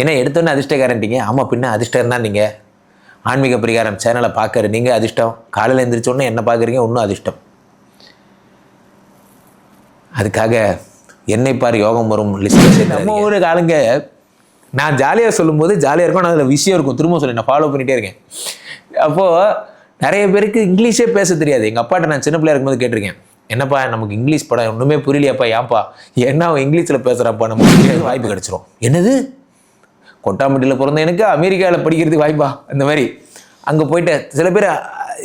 ஏன்னா எடுத்தோன்னே அதிர்ஷ்டக்காரன்ட்டீங்க? ஆமாம் பின்ன அதிர்ஷ்டம் தான் நீங்கள் ஆன்மீக பரிகாரம் சேனலை பார்க்குற நீங்கள் அதிர்ஷ்டம். காலையில் எழுந்திரிச்சோன்னே என்ன பார்க்குறீங்க? இன்னும் அதிர்ஷ்டம். அதுக்காக என்னை பார் யோகம் வரும் லிஸ்ட்டில் நம்ம ஊர் காலங்க நான் ஜாலியாக சொல்லும்போது ஜாலியாக இருக்கும் நான் அதில் விஷயம் இருக்கும். திரும்ப சொல்லி நான் ஃபாலோ பண்ணிகிட்டே இருக்கேன். அப்போது நிறைய பேருக்கு இங்கிலீஷே பேச தெரியாது. எங்கள் அப்பாட்ட நான் சின்ன பிள்ளையா இருக்கும்போது கேட்டிருக்கேன். என்னப்பா நமக்கு இங்கிலீஷ் படம் ஒன்றுமே புரியலையாப்பா ஏன்ப்பா என்ன அவன் இங்கிலீஷில் பேசுகிறாப்பா நமக்கு வாய்ப்பு கிடச்சிரும். என்னது? கொட்டாம்பட்டியில் பிறந்த எனக்கு அமெரிக்காவில் படிக்கிறதுக்கு வாய்ப்பா இந்த மாதிரி. அங்கே போயிட்டு சில பேர்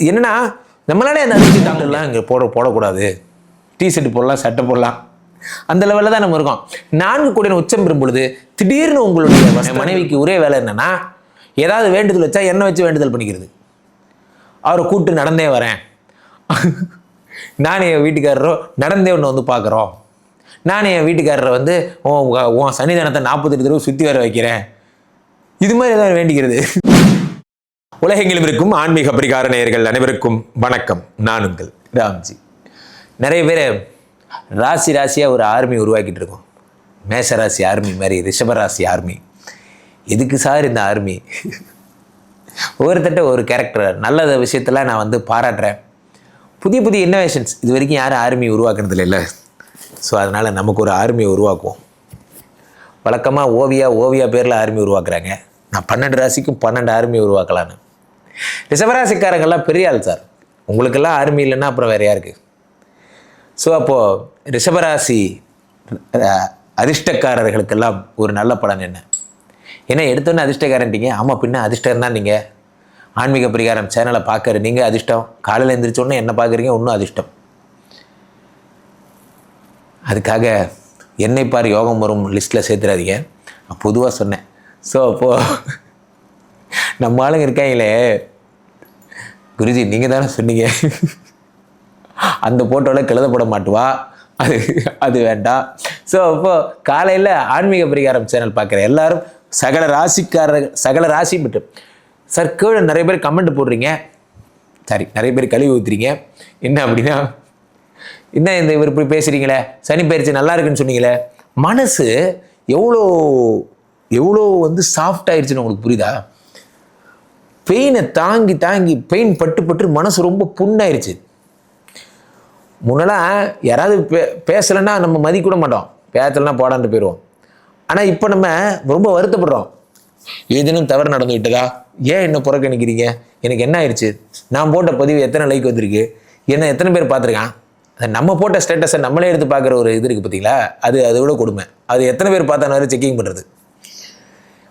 என்னன்னா நம்மளாலே அந்த அதிர்ச்சி டாக்டர்லாம் இங்கே போட போடக்கூடாது. டிஷர்ட் போடலாம் சட்டை போடலாம். அந்த லெவலில் தான் நம்ம இருக்கோம். நான்கு கோடி உச்சம் பெறும் பொழுது திடீர்னு உங்களுடைய மனைவிக்கு ஒரே வேலை என்னென்னா ஏதாவது வேண்டுதல் வச்சா என்ன வச்சு வேண்டுதல் பண்ணிக்கிறது? அவரை கூப்பிட்டு நடந்தே வரேன். நானும் என் வீட்டுக்காரரோ நடந்தே ஒன்று வந்து பார்க்குறோம். நானும் என் வீட்டுக்காரரை வந்து உன் உன் உன் சன்னிதானத்தை நாற்பத்தெட்டு தடவை சுற்றி வர வைக்கிறேன். இது மாதிரி ஏதாவது வேண்டிக்கிறது. உலகெங்கிலும் இருக்கும் ஆன்மீக பரிகார நேயர்கள் அனைவருக்கும் வணக்கம். நான் உங்கள் ராம்ஜி. நிறைய பேர் ராசி ராசியாக ஒரு ஆர்மி உருவாக்கிட்டு இருக்கோம். மேசராசி ஆர்மி மாதிரி ரிஷபராசி ஆர்மி. எதுக்கு சார் இந்த ஆர்மி? ஒவ்வொருத்தட்ட ஒரு கேரக்டர் நல்ல விஷயத்தெல்லாம் நான் வந்து பாராட்டுறேன். புதிய புதிய இன்னோவேஷன்ஸ் இது வரைக்கும் யாரும் ஆர்மி உருவாக்குனதில்லை இல்லை. ஸோ அதனால் நமக்கு ஒரு ஆர்மியை உருவாக்குவோம். வழக்கமாக ஓவியா ஓவியா பேரில் ஆர்மி உருவாக்குறாங்க. நான் பன்னெண்டு ராசிக்கும் பன்னெண்டு ஆர்மி உருவாக்கலான்னு. ரிஷபராசிக்காரங்கெல்லாம் பெரிய ஆள் சார் உங்களுக்கெல்லாம் ஆர்மி இல்லைன்னா அப்புறம் வேறு யாருக்கு? ஸோ அப்போது ரிஷபராசி அதிர்ஷ்டக்காரர்களுக்கெல்லாம் ஒரு நல்ல பலன் என்ன? ஏன்னா எடுத்தோன்னே அதிர்ஷ்டக்காரன்ட்டீங்க ஆமாம் பின்ன அதிர்ஷ்டம் தான் நீங்கள் ஆன்மீக பரிகாரம் சேனலை பார்க்குற நீங்கள் அதிர்ஷ்டம். காலையில் எழுந்திரிச்சோன்னே என்ன பார்க்குறீங்க? இன்னும் அதிர்ஷ்டம். அதுக்காக என்னை பார் யோகம் வரும் லிஸ்ட்டில் சேர்த்துறாதீங்க. நான் பொதுவாக சொன்னேன். ஸோ அப்போது நம்ம ஆளுங்க இருக்காங்களே. குருஜி நீங்கள் தானே சொன்னீங்க. அந்த போட்டோவில் கழுதப்பட மாட்டுவா? அது அது வேண்டாம். ஸோ அப்போது காலையில் ஆன்மீக பரிகாரம் சேனல் பார்க்குற எல்லாரும் சகல ராசிக்காரர் சகல ராசி மட்டும். சார் கீழே நிறைய பேர் கமெண்ட் போடுறீங்க. சாரி நிறைய பேர் கழுவி ஊத்துறீங்க. என்ன அப்படின்னா என்ன இந்த இவர் இப்படி பேசுகிறீங்களே சனி பயிற்சி நல்லா இருக்குன்னு சொன்னீங்களே. மனசு எவ்வளோ எவ்வளோ வந்து சாஃப்ட் ஆயிடுச்சுன்னு உங்களுக்கு புரியுதா? பெயினை தாங்கி தாங்கி பெயின் பட்டு பட்டு மனசு ரொம்ப புண்ணாயிருச்சு. முன்னெல்லாம் யாராவது பே பேசலைன்னா நம்ம மதிக்க கூட மாட்டோம். பேசலைன்னா போடான்ட்டு போயிடுவோம். ஆனால் இப்போ நம்ம ரொம்ப வருத்தப்படுறோம். ஏதேனும் தவறு நடந்து விட்டதா ஏன் என்ன புறக்கணிக்கிறீங்க? எனக்கு என்ன ஆயிடுச்சு நான் போட்ட பதிவு எத்தனை லைக் வந்திருக்கு? என்ன எத்தனை பேர் பார்த்துருக்கான்? நம்ம போட்ட ஸ்டேட்டஸை நம்மளே எடுத்து பார்க்குற ஒரு இது இருக்குது பார்த்தீங்களா அது அதை விட கொடுமை. அது எத்தனை பேர் பார்த்தாலும் செக்கிங் பண்ணுறது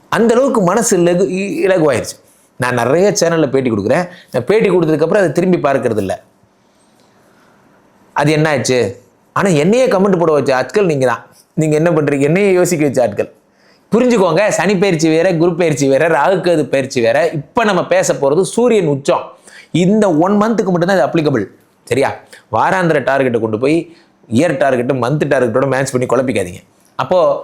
அந்த அளவுக்கு மனசு லகு இ- இலகுவாயிருச்சு. நான் நிறைய சேனலில் பேட்டி கொடுக்குறேன். நான் பேட்டி கொடுத்ததுக்கப்புறம் அதை திரும்பி பார்க்கறது இல்லை அது என்ன ஆச்சு? ஆனால் என்னையே கமெண்ட் போட வச்ச ஆட்கள் நீங்கள் தான் நீங்கள் என்ன பண்ணுறீங்க என்னையே யோசிக்க வச்ச ஆட்கள். புரிஞ்சுக்கோங்க. சனி பயிற்சி வேற குரு பயிற்சி வேற ராகுக்கது பயிற்சி வேற. இப்போ நம்ம பேச போகிறது சூரியன் உச்சம். இந்த ஒன் மந்த்துக்கு மட்டும்தான் இது அப்ளிகபிள் சரியா? வாராந்திர டார்கெட்டை கொண்டு போய் இயர் டார்கெட்டு மந்த் டார்கெட்டோட மேட்ச் பண்ணி குழப்பிக்காதீங்க. அப்போது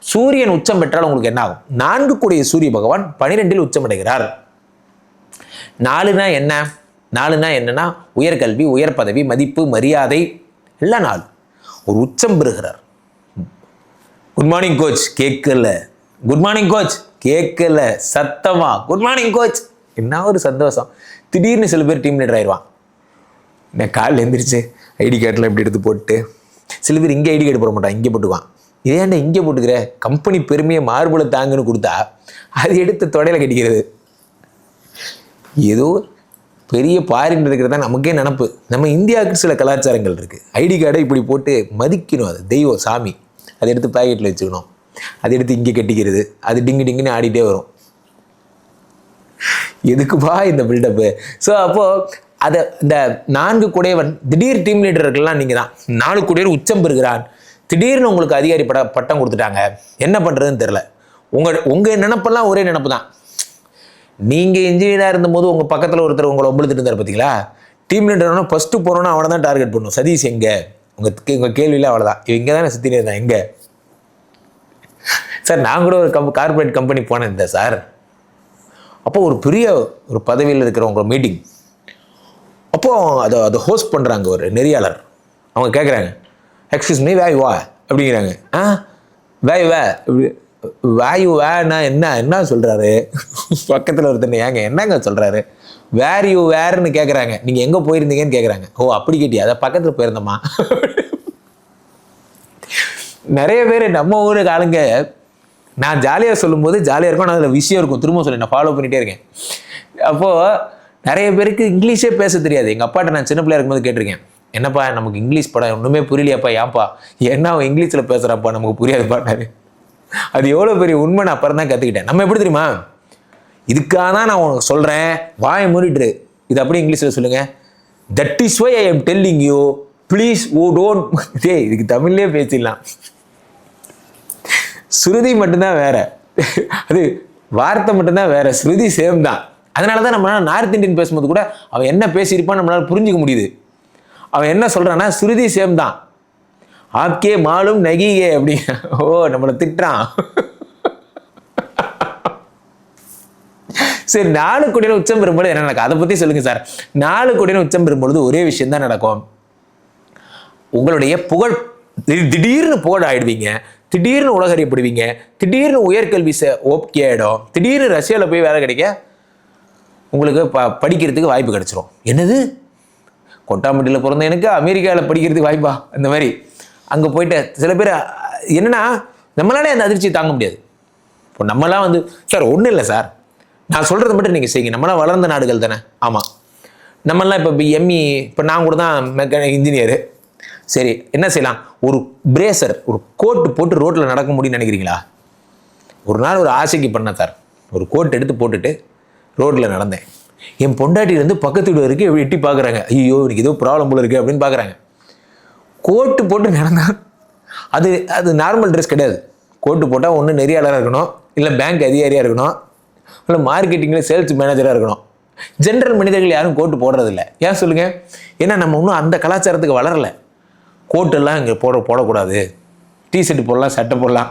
சூரியன் உச்சம் பெற்றால் உங்களுக்கு என்ன ஆகும் நான்கு கூடிய சூரிய பகவான் பனிரெண்டில் உச்சம் அடைகிறார். நாலுனா என்ன? நாலுனா என்னன்னா உயர்கல்வி உயர் பதவி மதிப்பு மரியாதை எல்லாம் நாலு. ஒரு உச்சம் பெறுகிறார். குட் மார்னிங் கோச் கேட்கல. குட் மார்னிங் கோச் கேட்கல. சத்தமா? குட் மார்னிங் கோச் என்ன ஒரு சந்தோஷம். திடீர்னு சில பேர் டீம் லீடர் ஆயிடுவான் நான் காலைல எழுந்திரிச்சு ஐடி கார்டில் இப்படி எடுத்து போட்டு சில பேர் இங்கே ஐடி கார்டு போட மாட்டான் இங்கே போட்டுக்குவான் இதேண்டா இங்கே போட்டுக்கிற? கம்பெனி பெருமையை மார்புல தாங்குன்னு கொடுத்தா அது எடுத்து தொடையில் கட்டிக்கிறது. ஏதோ பெரிய பாரின் இருக்கிறதா நமக்கே நினப்பு. நம்ம இந்தியாவுக்கு சில கலாச்சாரங்கள் இருக்குது ஐடி கார்டை இப்படி போட்டு மதிக்கணும் அது. தெய்வம் சாமி. அதை எடுத்து பாக்கெட்டில் வச்சுக்கணும். அதை எடுத்து இங்கே கட்டிக்கிறது. அது டிங்கு டிங்குன்னு ஆடிட்டே வரும். எதுக்குப்பா இந்த பில்டப்பு ஸோ அப்போது அதை இந்த நான்கு குடையவன் திடீர் டீம் லீடர்கள்லாம் நீங்கள் தான் நாலு குடையர் உச்சம் பெறுகிறான். திடீர்னு உங்களுக்கு அதிகாரி பட பட்டம் கொடுத்துட்டாங்க. என்ன பண்ணுறதுன்னு தெரில உங்கள் உங்கள் நினப்பெல்லாம் ஒரே நினப்பு தான். நீங்கள் இன்ஜினியராக இருந்தபோது உங்கள் பக்கத்தில் ஒருத்தர் உங்களை ஒம்பளுத்துட்டு இருந்தார் பார்த்தீங்களா டீம் லீடர்னா ஃபஸ்ட்டு போகிறோன்னா அவனை தான் டார்கெட் பண்ணும் சதீஷ் எங்கே? உங்கள் உங்கள் கேள்வியில் அவ்வளோதான் தான். இங்கே தானே சுற்றினே இருந்தான். எங்கே? சார் நான் கூட ஒரு கம் கார்பரேட் கம்பெனி போனேன் இந்த சார். அப்போ ஒரு பெரிய ஒரு பதவியில் இருக்கிறவங்க மீட்டிங் அப்போது அதை அதை ஹோஸ்ட் பண்ணுறாங்க ஒரு நெறியாளர். அவங்க கேட்குறாங்க எக்ஸ்கியூஸ் மீ வேய் வா அப்படிங்கிறாங்க. ஆ? வேய் வே இப்படி வேல்யூ வேனா என்ன? என்ன சொல்கிறாரு பக்கத்தில் ஒருத்தன் ஏங்க என்னங்க சொல்கிறாரு வேர் யூ வேர்னு கேட்குறாங்க நீங்கள் எங்கே போயிருந்தீங்கன்னு கேட்குறாங்க ஓ அப்படி கேட்டியா? அதை பக்கத்தில் போயிருந்தோமா நிறைய பேர் நம்ம ஊர் ஆளுங்க நான் ஜாலியாக சொல்லும்போது ஜாலியாக இருக்கும். ஆனால் அதில் விஷயம் இருக்கும். திரும்ப சொல்லி நான் ஃபாலோ பண்ணிகிட்டே இருக்கேன். அப்போது நிறைய பேருக்கு இங்கிலீஷே பேச தெரியாது. எங்கள் அப்பாட்ட நான் சின்ன பிள்ளையா இருக்கும்போது கேட்டிருக்கேன். என்னப்பா நமக்கு இங்கிலீஷ் படம் ஒன்றுமே புரியலையாப்பா ஏன்ப்பா என்ன அவன் இங்கிலீஷில் பேசுகிறாப்பா நமக்கு புரியாதுப்பாட்டாரு அது எவ்வளோ பெரிய உண்மை நான் அப்புறம் தான் கற்றுக்கிட்டேன் நம்ம எப்படி தெரியுமா? இதுக்காக தான் நான் உனக்கு சொல்கிறேன் வாயை மூடிட்டு இது அப்படியே இங்கிலீஷில் சொல்லுங்கள் that is why I am telling you please oh don't டே இதுக்கு தமிழ்லேயே பேசிடலாம். ஸ்ருதி மட்டும்தான் வேற. அது வார்த்தை மட்டும்தான் வேற. ஸ்ருதி சேம் தான். அதனால தான் நம்மளால் நார்த் இந்தியன் பேசும்போது கூட அவன் என்ன பேசியிருப்பான்னு நம்மளால் புரிஞ்சுக்க முடியுது. அவன் என்ன சொல்றான்னா ஸ்ருதி சேம் தான். ஆப்கே மாலும் நகிகே அப்படி. ஓ நம்மளை திட்டுறான். சரி நாலு கோடியில் உச்சம் பெறும்போது என்ன நடக்கும்? அதை பற்றி சொல்லுங்கள் சார். நாலு கோடியில் உச்சம் பெறும்பொழுது ஒரே விஷயம் தான் நடக்கும். உங்களுடைய புகழ் திடீர்னு புகழ் ஆயிடுவீங்க. திடீர்னு உலகறியப்படுவீங்க. திடீர்னு உயர்கல்வி ஓகே ஆகிடும் திடீர்னு ரஷ்யாவில் போய் வேலை கிடைக்க உங்களுக்கு ப படிக்கிறதுக்கு வாய்ப்பு கிடச்சிரும். என்னது? கொட்டாம்பட்டியில் பிறந்த எனக்கு அமெரிக்காவில் படிக்கிறதுக்கு வாய்ப்பா இந்த மாதிரி. அங்கே போயிட்டு சில பேர் என்னென்னா நம்மளாலே அந்த அதிர்ச்சியை தாங்க முடியாது. இப்போ நம்மளாம் வந்து சார் ஒன்றும் இல்லை சார். நான் சொல்கிறத மட்டும் நீங்கள் செய்யுங்க. நம்மளாம் வளர்ந்த நாடுகள் தானே. ஆமாம் நம்மளாம் இப்போ எம்இ இப்போ நான் கூட தான் மெக்கானிக் இன்ஜினியரு சரி என்ன செய்யலாம்? ஒரு பிரேசர் ஒரு கோட்டு போட்டு ரோட்டில் நடக்க முடியும்னு நினைக்கிறீங்களா? ஒரு நாள் ஒரு ஆசைக்கு பண்ணேன் சார். ஒரு கோட் எடுத்து போட்டுட்டு ரோட்டில் நடந்தேன். என் பொண்டாட்டிலேருந்து பக்கத்து வீடு வரைக்கும் எட்டி பார்க்குறாங்க ஐயோ எனக்கு ஏதோ ப்ராப்ளம் போல இருக்குது அப்படின்னு பார்க்குறாங்க கோட்டு போட்டு நடந்தால் அது அது நார்மல் ட்ரெஸ் கிடையாது. கோட்டு போட்டால் ஒன்று நெறியாளராக இருக்கணும். இல்லை பேங்க் அதிகாரியாக இருக்கணும். இல்லை மார்க்கெட்டிங்கில் சேல்ஸ் மேனேஜராக இருக்கணும். ஜென்ரல் மனிதர்கள் யாரும் கோட்டு போடுறதில்ல. ஏன் சொல்லுங்கள் ஏன்னா நம்ம இன்னும் அந்த கலாச்சாரத்துக்கு வளரலை. கோட்டெல்லாம் இங்கே போட போடக்கூடாது. டிஷர்ட் போடலாம் சட்டை போடலாம்.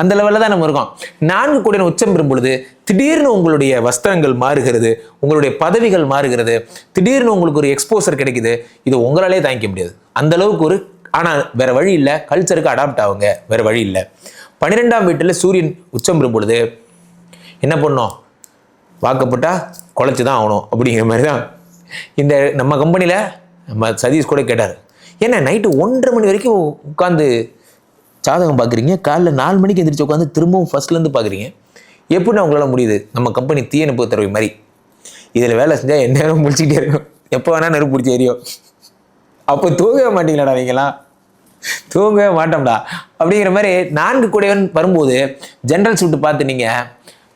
அந்த லெவலில் தான் நம்ம இருக்கோம். நான்கு கோடியின் உச்சம் பெறும் பொழுது திடீர்னு உங்களுடைய வஸ்திரங்கள் மாறுகிறது உங்களுடைய பதவிகள் மாறுகிறது திடீர்னு உங்களுக்கு ஒரு எக்ஸ்போசர் கிடைக்குது இது உங்களாலே தாங்கிக்க முடியாது. அந்த அளவுக்கு ஒரு ஆனால் வேற வழி இல்லை. கல்ச்சருக்கு அடாப்ட் ஆகுங்க. வேற வழி இல்லை. பன்னிரெண்டாம் வீட்டில் சூரியன் உச்சம் பெறும் பொழுது என்ன பண்ணோம்? வாக்கப்பட்டா குலைச்சி தான் ஆகணும் அப்படிங்கிற மாதிரி தான். இந்த நம்ம கம்பெனியில் நம்ம சதீஷ் கூட கேட்டார். ஏன்னா நைட்டு ஒன்றரை மணி வரைக்கும் உட்காந்து ஜாதகம் பார்க்குறீங்க காலைல நாலு மணிக்கு எந்திரிச்சு உட்காந்து திரும்பவும் ஃபர்ஸ்ட்லேருந்து பார்க்குறீங்க. எப்படி உங்களால் முடியுது? நம்ம கம்பெனி தீயணைப்பு தரவை மாதிரி. இதில் வேலை செஞ்சால் என் நேரம் முடிச்சுக்கிட்டே இருக்கும். எப்போ வேணால் நெருப்பு பிடிச்சி எரியும். அப்போ தூங்கவே மாட்டீங்களாடா நீங்களாம் தூங்கவே மாட்டோம்டா. அப்படிங்கிற மாதிரி நான்கு கூடையவன் வரும்போது ஜென்ரல் ஷூட்டு பார்த்து நீங்கள்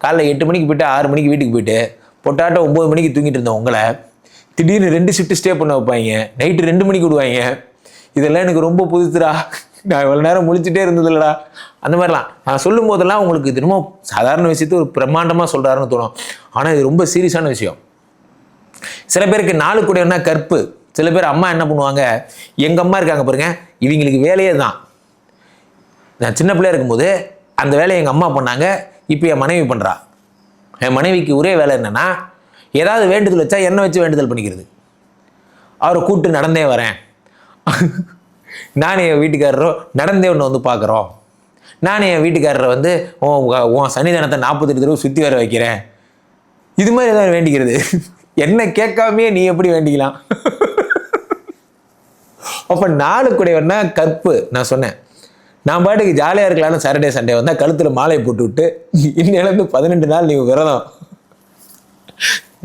காலைல எட்டு மணிக்கு போயிட்டு ஆறு மணிக்கு வீட்டுக்கு போயிட்டு பொட்டாட்டோ ஒம்பது மணிக்கு தூங்கிட்டு இருந்தோம் உங்களை திடீர்னு ரெண்டு ஷிஃப்ட் ஸ்டே பண்ண வைப்பாங்க. நைட்டு ரெண்டு மணிக்கு விடுவாங்க. இதெல்லாம் எனக்கு ரொம்ப புதுசுடா. நான் இவ்வளோ நேரம் முழிச்சிட்டே இருந்ததில்லடா. அந்த மாதிரிலாம். நான் சொல்லும் போதெல்லாம் உங்களுக்கு தினமும் சாதாரண விஷயத்தை ஒரு பிரம்மாண்டமாக சொல்கிறாருன்னு தோணும். ஆனால் இது ரொம்ப சீரியஸான விஷயம். சில பேருக்கு நாலு கூடையன்னா கற்பு சில பேர் அம்மா என்ன பண்ணுவாங்க? எங்கள் அம்மா இருக்காங்க பாருங்க. இவங்களுக்கு வேலையே தான். நான் சின்ன பிள்ளையா இருக்கும்போது அந்த வேலையை எங்கள் அம்மா பண்ணாங்க. இப்போ என் மனைவி பண்ணுறா என் மனைவிக்கு ஒரே வேலை என்னென்னா ஏதாவது வேண்டுதல் வச்சா என்ன வச்சு வேண்டுதல் பண்ணிக்கிறது. அவரை கூப்பிட்டு நடந்தே வரேன். நானும் என் வீட்டுக்காரரோ நடந்தே ஒன்று வந்து பார்க்குறோம் நானும் என் வீட்டுக்காரரை வந்து உன் உன் சன்னிதானத்தை நாற்பத்தெட்டு தடவை சுற்றி வர வைக்கிறேன். இது மாதிரி ஏதாவது வேண்டிக்கிறது. என்ன கேட்காமையே நீ எப்படி வேண்டிக்கலாம்? அப்போ நாலு குடையவன்னா கற்பு. நான் சொன்னேன். நான் பாட்டுக்கு ஜாலியாக இருக்கலாம்னு சாட்டர்டே சண்டே வந்தால் கழுத்தில் மாலை போட்டு விட்டு இன்னிலேருந்து பதினெட்டு நாள் நீங்கள் விரதம்.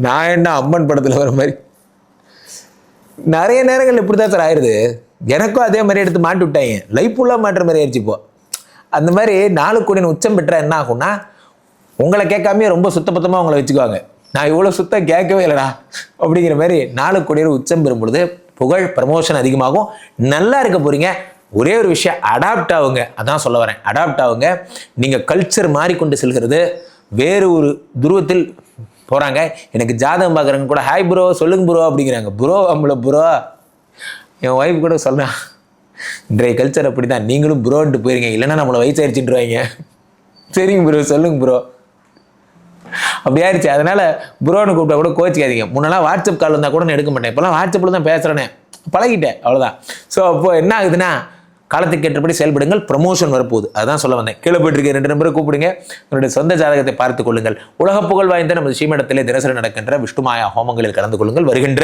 நான் என்ன அம்மன் படத்தில் வர மாதிரி? நிறைய நேரங்கள் இப்படி தான் சார் ஆயிடுது எனக்கும் அதே மாதிரி எடுத்து மாட்டி விட்டாங்க. லைஃப் ஃபுல்லாக மாட்டுற மாதிரி ஆயிடுச்சு இப்போ. அந்த மாதிரி நாலு கோடியின் உச்சம் பெற்றால் என்ன ஆகும்னா உங்களை கேட்காமயே ரொம்ப சுத்தபத்தமாக உங்களை வச்சுக்குவாங்க. நான் இவ்வளோ சுத்தம் கேட்கவே இல்லைடா அப்படிங்கிற மாதிரி நாலு கோடியில் உச்சம் பெறும் பொழுது புகழ் ப்ரமோஷன் அதிகமாகும். நல்லா இருக்க போகிறீங்க ஒரே ஒரு விஷயம் அடாப்ட் ஆகுங்க. அதான் சொல்ல வரேன். அடாப்ட் ஆகுங்க. நீங்கள் கல்ச்சர் மாறிக்கொண்டு செல்கிறது. வேறு ஒரு துருவத்தில் போகிறாங்க எனக்கு ஜாதகம் பார்க்குறவங்க கூட ஹாய் ப்ரோ சொல்லுங்க ப்ரோ அப்படிங்கிறாங்க. ப்ரோ நம்மள ப்ரோ என் ஒய்ஃப் கூட சொல்றேன் இன்றைய கல்ச்சர் அப்படி தான் நீங்களும் ப்ரோன்ட்டு போயிருங்க. இல்லைன்னா நம்மளை வயசாயிருச்சுன்றாங்க சரிங்க ப்ரோ சொல்லுங்க ப்ரோ அப்படி ஆயிடுச்சு. அதனால் ப்ரோன்னு கூப்பிட்டா கூட கோச்சிக்காதீங்க முன்னெல்லாம் வாட்ஸ்அப் கால் வந்தால் கூட நான் எடுக்க மாட்டேன். இப்போலாம் வாட்ஸ்அப்பில் தான் பேசுகிறேனே பழகிட்டேன். அவ்வளோதான் ஸோ அப்போ என்ன ஆகுதுன்னா காலத்துக்கு ஏற்றபடி செயல்படுங்கள். ப்ரமோஷன் வரப்போகுது. அதான் சொல்ல வந்தேன். கீழே போயிட்டு ரெண்டு நம்பரை கூப்பிடுங்க. உங்களுடைய சொந்த ஜாதகத்தை பார்த்துக் கொள்ளுங்கள். உலக புகழ் வாய்ந்த நமது ஸ்ரீமடத்திலே தினசரி நடக்கின்ற விஷ்ணுமாயா ஹோமங்களில் கலந்து கொள்ளுங்கள். வருகின்ற